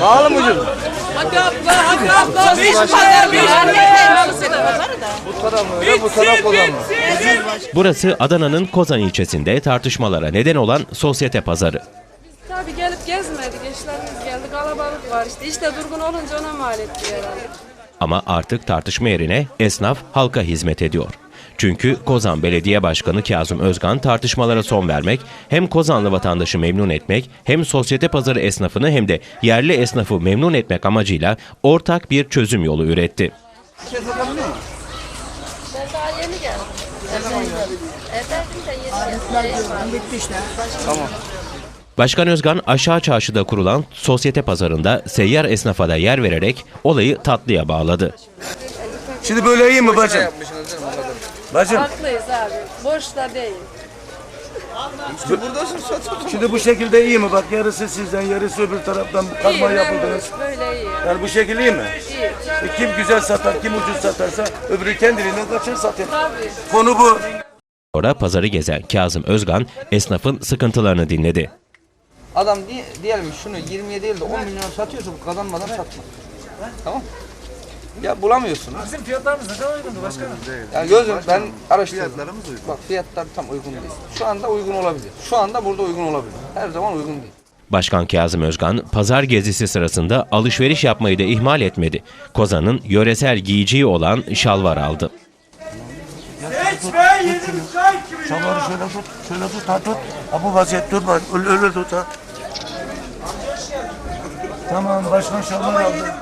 Pahalı mı ucuz? Hadi abla, hadi abla. Beş pazar, beş pazar. Bu taraf öyle, bu taraf olan mı? Burası Adana'nın Kozan ilçesinde tartışmalara neden olan sosyete pazarı. Tabii gelip gezmedik, eşlerimiz geldi, kalabalık var işte. İşte durgun olunca ona mal etti herhalde. Ama artık tartışma yerine esnaf halka hizmet ediyor. Çünkü Kozan Belediye Başkanı Kazım Özgan tartışmalara son vermek, hem Kozanlı vatandaşı memnun etmek, hem sosyete pazarı esnafını hem de yerli esnafı memnun etmek amacıyla ortak bir çözüm yolu üretti. Başkan Özgan aşağı çarşıda kurulan sosyete pazarında seyyar esnafa da yer vererek olayı tatlıya bağladı. Şimdi böyle iyi mi bacım? Kadar. Bacım Haklıyız abi. Boş da değil. İşte buradasın satıyorsun. şimdi bu şekilde iyi mi? Bak yarısı sizden yarısı öbür taraftan İyi, memnunuz. yapıldınız. Böyle iyi. Yani bu şekil iyi mi? İyi. E kim güzel satar, kim ucuz satarsa öbürü kendiliğinden kaçır satır. Tabii. Konu bu. Sonra pazarı gezen Kazım Özgan esnafın sıkıntılarını dinledi. Adam diye, diyelim şunu 20'ye değil de 10 milyon satıyorsa bu kazanmadan satma. Tamam ya bulamıyorsun. Bizim fiyatlarımız ne kadar uygundu başkanım? Ya gözüm ben araştırdım. Bak fiyatlar tam uygun değil. Şu anda uygun olabilir. Şu anda burada uygun olabilir. Her zaman uygun değil. Başkan Kazım Özgan pazar gezisi sırasında alışveriş yapmayı da ihmal etmedi. Kozan'ın yöresel giyeceği olan şalvar aldı. Şamarı şöyle tut, şöyle tut, ha tut. Ha bu vaziyet durma, öyle, öyle tut ha. Tamam, başkan şalvar aldı.